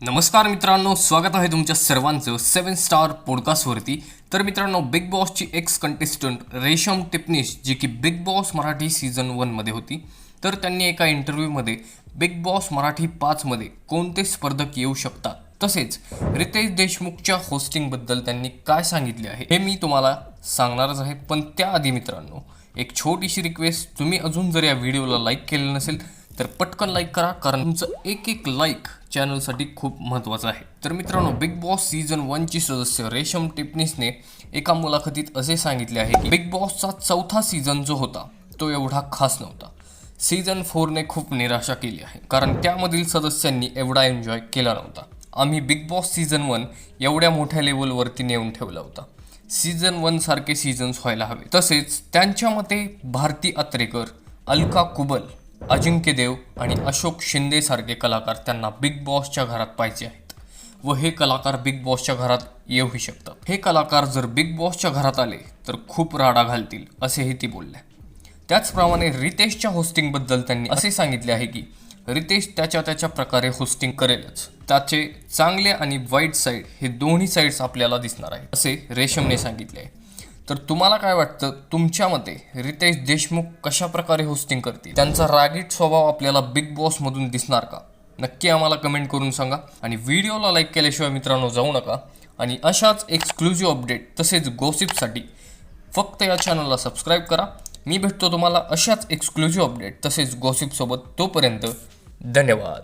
नमस्कार मित्रांनो स्वागत आहे तुमच्या सर्वांचं सेवन स्टार पॉडकास्टवरती. तर मित्रांनो बिग बॉसची एक्स कंटेस्टंट रेशम टिपनिस जी की बिग बॉस मराठी सीझन वनमध्ये होती तर त्यांनी एका इंटरव्ह्यूमध्ये बिग बॉस मराठी पाचमध्ये कोणते स्पर्धक येऊ शकतात? तसेच रितेश देशमुखच्या होस्टिंगबद्दल त्यांनी काय सांगितले आहे हे मी तुम्हाला सांगणारच आहे. पण त्याआधी मित्रांनो एक छोटीशी रिक्वेस्ट तुम्ही अजून जर या व्हिडिओला लाईक केले नसेल तर पटकन लाईक करा कारण तुमचं एक एक लाईक चॅनलसाठी खूप महत्त्वाचं आहे. तर मित्रांनो बिग बॉस सीझन वनची सदस्य रेशम टिपणीसने एका मुलाखतीत असे सांगितले आहे की बिग बॉसचा चौथा सीझन जो होता तो एवढा खास नव्हता. सीझन फोरने खूप निराशा केली आहे कारण त्यामधील सदस्यांनी एवढा एन्जॉय केला नव्हता. आम्ही बिग बॉस सीझन वन एवढ्या मोठ्या लेवलवरती नेऊन ठेवला होता. सीझन वन सारखे सीझन्स व्हायला हवे. तसेच त्यांच्या मते भारती अत्रेकर अलका कुबल अजिंक्य देव आणि अशोक शिंदेसारखे कलाकार त्यांना बिग बॉसच्या घरात पाहिजे आहेत. व हे कलाकार बिग बॉसच्या घरात येऊही शकतात. हे कलाकार जर बिग बॉसच्या घरात आले तर खूप राडा घालतील असेही ती बोलल्या. त्याचप्रमाणे रितेशच्या होस्टिंगबद्दल त्यांनी असे सांगितले आहे की रितेश त्याच्या त्याच्या प्रकारे होस्टिंग करेलच. त्याचे चांगले आणि वाईट साईड हे दोन्ही साईड्स आपल्याला दिसणार आहे असे रेशमने सांगितले आहे. तर तुम्हाला काय वाटतं तुमच्या मते रितेश देशमुख कशा प्रकारे होस्टिंग करतील? त्यांचा रागीट स्वभाव आपल्याला बिग बॉसमधून दिसणार का? नक्की आम्हाला कमेंट करून सांगा आणि व्हिडिओला लाईक केल्याशिवाय मित्रांनो जाऊ नका. आणि अशाच एक्सक्लुझिव्ह अपडेट तसेच गोसिपसाठी फक्त या चॅनलला सबस्क्राईब करा. मी भेटतो तुम्हाला अशाच एक्सक्लुझिव्ह अपडेट तसेच गॉसिपसोबत तोपर्यंत धन्यवाद.